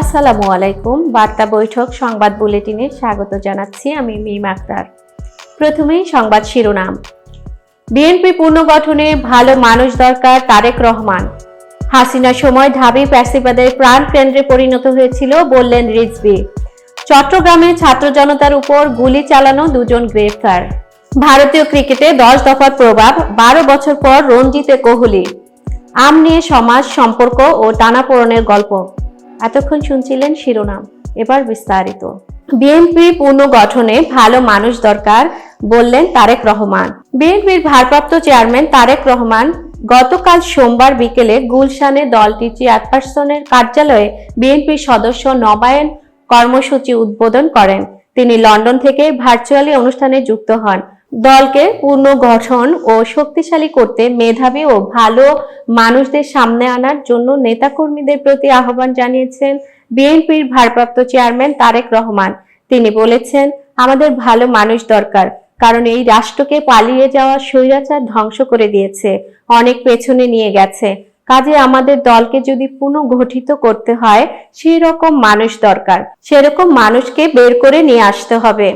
আসসালামু আলাইকুম। বার্তা বৈঠক সংবাদ বুলেটিনে স্বাগত জানাচ্ছি আমি মিম আক্তার প্রথমেই সংবাদ শিরোনাম। বিএনপি পুনর্গঠনে ভালো মানুষ দরকার তারেক রহমান। হাসিনা সময় ঢাবি প্যাসিবাদের প্রাণ কেন্দ্রে পরিণত হয়েছিল, বললেন রিজভি। চট্টগ্রামে ছাত্র জনতার উপর গুলি চালানো দুজন গ্রেফতার ভারতীয় ক্রিকেটে দশ দফার প্রভাব, বারো বছর পর রঞ্জিতে কোহলি। আম নিয়ে সমাজ, সম্পর্ক ও টানাপোড়নের গল্প। এতক্ষণ শুনছিলেন শিরোনাম। এবার বিস্তারিত। বিএনপি পুনর্গঠনে ভালো মানুষ দরকার বললেন তারেক রহমান। বিএনপির ভারপ্রাপ্ত চেয়ারম্যান তারেক রহমান গতকাল সোমবার বিকেলে গুলশানে দলটির চেয়ারপারসনের কার্যালয়ে বিএনপির সদস্য নবায়ন কর্মসূচি উদ্বোধন করেন। তিনি লন্ডন থেকে ভার্চুয়ালি অনুষ্ঠানে যুক্ত হন। দলকে পুনর্গঠন ও শক্তিশালী করতে মেধাবী ও ভালো মানুষদের সামনে আনার জন্য নেতাকর্মীদের প্রতি আহ্বান জানিয়েছেন বিএনপির ভারপ্রাপ্ত চেয়ারম্যান তারেক রহমান। তিনি বলেছেন, আমাদের ভালো মানুষ দরকার, কারণ এই রাষ্ট্রকে পালিয়ে যাওয়া স্বৈরাচার ধ্বংস করে দিয়েছে, অনেক পেছনে নিয়ে গেছে। কাজে আমাদের দলকে যদি পুনর্গঠিত করতে হয় সেই রকম মানুষ দরকার। সেরকম মানুষকে বের করে নিয়ে আসতে হবে।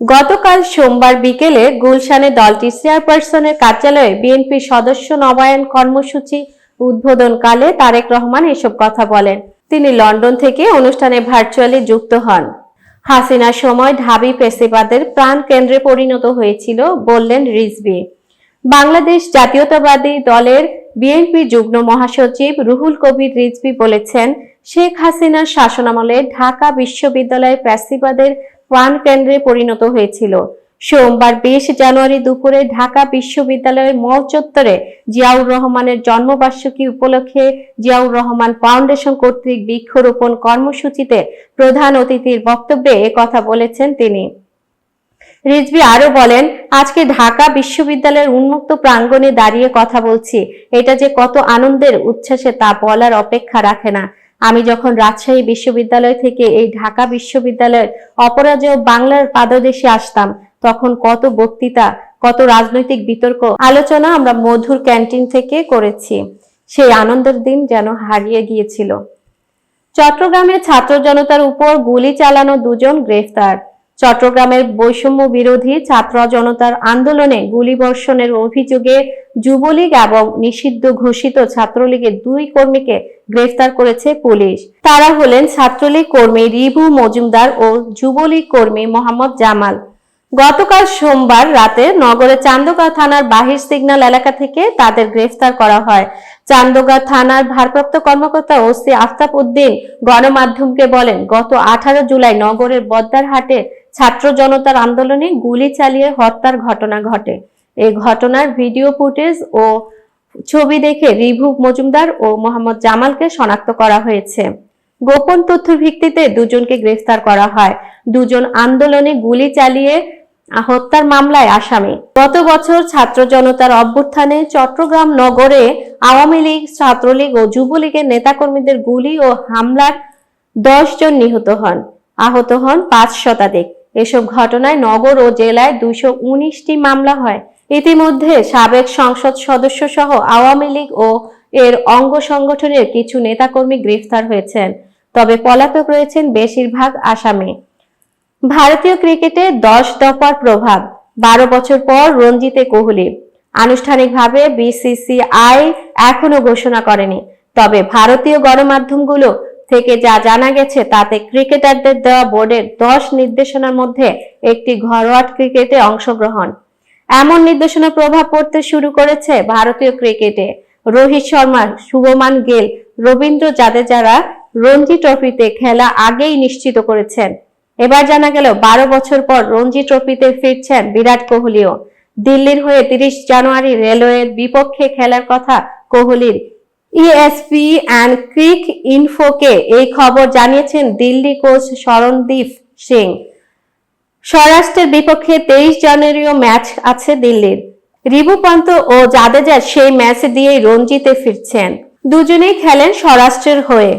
গতকাল সোমবার বিকেলে গুলশানে দলটির চেয়ারপারসনের কার্যালয়ে বিএনপি সদস্য নবায়ন কর্মসূচি উদ্বোধনকালে তারেক রহমান এসব কথা বলেন। তিনি লন্ডন থেকে অনুষ্ঠানে ভার্চুয়ালি যুক্ত হন। হাসিনার সময় ঢাবি পেশিবাদের প্রাণ কেন্দ্রে পরিণত হয়েছিল বললেন রিজভি। বাংলাদেশ জাতীয়তাবাদী দলের বিএনপি যুগ্ম মহাসচিব রুহুল কবির রিজভি বলেছেন, শেখ হাসিনার শাসনামলে ঢাকা বিশ্ববিদ্যালয় প্যাসিবাদের প্রাণ কেন্দ্রে পরিণত হয়েছিল। সোমবার বিশ জানুয়ারি দুপুরে ঢাকা বিশ্ববিদ্যালয়ের মল চত্বরে জিয়াউর রহমানের জন্মবার্ষিকী উপলক্ষে জিয়াউর রহমান ফাউন্ডেশন কর্তৃক বৃক্ষরোপণ কর্মসূচিতে প্রধান অতিথির বক্তব্যে কথা বলেছেন তিনি। রিজভি আরও বলেন, আজকে ঢাকা বিশ্ববিদ্যালয়ের উন্মুক্ত প্রাঙ্গণে দাঁড়িয়ে কথা বলছি। এটা যে কত আনন্দের উচ্ছ্বাসে তা বলার অপেক্ষা রাখে না। আমি যখন রাজশাহী বিশ্ববিদ্যালয় থেকে এই ঢাকা বিশ্ববিদ্যালয়ের অপরাজেয় বাংলার পাদদেশে আসতাম, তখন কত বক্তৃতা, কত রাজনৈতিক বিতর্ক, আলোচনা আমরা মধুর ক্যান্টিন থেকে করেছি। সেই আনন্দের দিন যেন হারিয়ে গিয়েছিল। চট্টগ্রামে ছাত্র জনতার উপর গুলি চালানো দুজন গ্রেফতার। চট্টগ্রামের বৈষম্য বিরোধী ছাত্র জনতার আন্দোলনে গুলিবর্ষণের অভিযোগে যুবলীগ এবং নিষিদ্ধ ঘোষিত ছাত্রলীগের দুই কর্মীকে গ্রেফতার করেছে পুলিশ। তারা হলেন ছাত্রলীগ কর্মী রিভু মজুমদার ও যুবলীগ কর্মী মোহাম্মদ জামাল। গতকাল সোমবার রাতে নগরের চান্দগাঁও থানার বাহির সিগন্যাল এলাকা থেকে তাদের গ্রেফতার করা হয়। চান্দগাঁও থানার ভারপ্রাপ্ত কর্মকর্তা ওসি আফতাব উদ্দিন গণমাধ্যমকে বলেন, গত আঠারো জুলাই নগরের বদ্দারহাটে ছাত্র জনতার আন্দোলনে গুলি চালিয়ে হত্যার ঘটনা ঘটে। এই ঘটনার ভিডিও ফুটেজ ও ছবি দেখে রিভু মজুমদার ও মোহাম্মদ জামালকে শনাক্ত করা হয়েছে। গোপন তথ্য ভিত্তিতে দুজনকে গ্রেফতার করা হয়। দুজন আন্দোলনে গুলি চালিয়ে হত্যার মামলায় আসামি। গত বছর ছাত্র জনতার অভ্যুত্থানে চট্টগ্রাম নগরে আওয়ামী লীগ, ছাত্রলীগ ও যুবলীগের নেতাকর্মীদের গুলি ও হামলার দশ জন নিহত হন। আহত হন পাঁচ শতাধিক। এসব ঘটনায় নগর ও জেলায় দুশো উনিশটি মামলা হয়। ইতিমধ্যে সাবেক সংসদ সদস্য সহ আওয়ামী লীগ ও এর অঙ্গ সংগঠনের কিছু নেতাকর্মী গ্রেফতার হয়েছেন। তবে পলাতক রয়েছেন বেশিরভাগ আসামি। ভারতীয় ক্রিকেটে দশ দফার প্রভাব। বারো বছর পর রঞ্জিতে কোহলি। আনুষ্ঠানিকভাবে বিসিসিআই এখনও ঘোষণা করেনি। তবে ভারতীয় গণমাধ্যমগুলো থেকে যা জানা গেছে, তাতে ক্রিকেটারদের দেওয়া বোর্ডের দশ নির্দেশনার মধ্যে একটি ঘরোয়া ক্রিকেটে অংশগ্রহণ। এমন নির্দেশনা প্রভাব পড়তে শুরু করেছে ভারতীয় ক্রিকেটে। রোহিত শর্মা শুভমান গেল, রবীন্দ্র জাদেজারা রঞ্জি ট্রফিতে খেলা আগেই নিশ্চিত করেছেন। এবার জানা গেল, বারো বছর পর রঞ্জি ট্রফিতে ফিরছেন বিরাট কোহলিও। দিল্লির হয়ে তিরিশ জানুয়ারি রেলওয়ের বিপক্ষে খেলার কথা কোহলির ইএসপি অ্যান্ড ক্রিক ইনফোকে এই খবর জানিয়েছেন দিল্লি কোচ শরণদীপ সিং। স্বরাষ্ট্রের বিপক্ষে তেইশ জানুয়ারিও ম্যাচ আছে দিল্লির। রিবু পন্ত ও জাদেজা সেই ম্যাচ দিয়েই রঞ্জিতে ফিরছেন। দুজনেই খেলেন স্বরাষ্ট্রের হয়ে।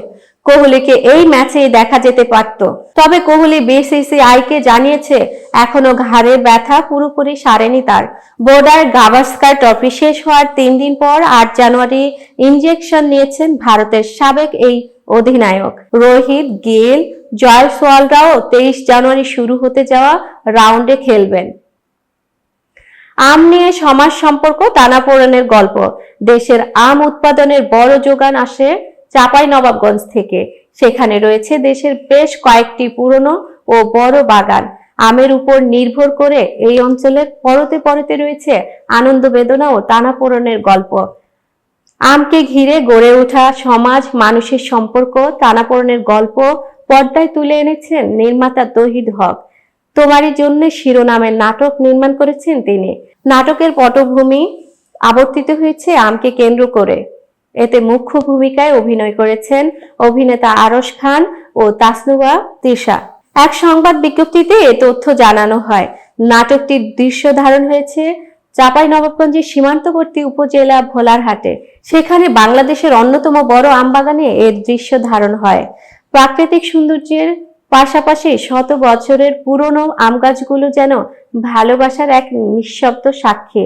কোহলিকে এই ম্যাচে দেখা যেতে পারত। তবে কোহলি বিসিসিআই কে জানিয়েছে, এখনও ঘাড়ে ব্যথা পুরোপুরি সারেনি তার। বোর্ডার গাভাস্কার ট্রফি শেষ হওয়ার তিন দিন পর আট জানুয়ারি ইনজেকশন নিয়েছেন ভারতের সাবেক এই অধিনায়ক। রোহিত, গেল জয়সওয়ালরাও তেইশ জানুয়ারি শুরু হতে যাওয়া রাউন্ডে খেলবেন। আম নিয়ে সমাজ সম্পর্ক টানাপোড়েনের গল্প। দেশের আম উৎপাদনের বড় যোগান আসে চাপাই নবাবগঞ্জ থেকে। সেখানে রয়েছে দেশের বেশ কয়েকটি পুরনো ও বড় বাগান। আমের উপর নির্ভর করে এই অঞ্চলের পরতে পরতে রয়েছে আনন্দ বেদনা ও টানাপোড়েনের গল্প। আমকে ঘিরে গড়ে ওঠা সমাজ, মানুষের সম্পর্ক, টানাপোড়েনের গল্প পর্দায় তুলে এনেছেন নির্মাতা তহিদ হক। তোমারই জন্য শিরোনামের নাটক নির্মাণ করেছেন তিনি। নাটকের পটভূমি আবর্তিত হয়েছে আমকে কেন্দ্র করে। এতে মুখ্য ভূমিকায় অভিনয় করেছেন অভিনেতা আরশ খান ও তাসনুবা তিশা। এক সংবাদ বিজ্ঞপ্তিতে এ তথ্য জানানো হয়। নাটকটির দৃশ্য ধারণ হয়েছে চাপাই নবাবগঞ্জের সীমান্তবর্তী উপজেলা ভোলারহাটে। সেখানে বাংলাদেশের অন্যতম বড় আমবাগানে এর দৃশ্য ধারণ হয়। প্রাকৃতিক সৌন্দর্যের পাশাপাশি শত বছরের পুরনো আম গাছগুলো যেন ভালোবাসার এক নিঃশব্দ সাক্ষী।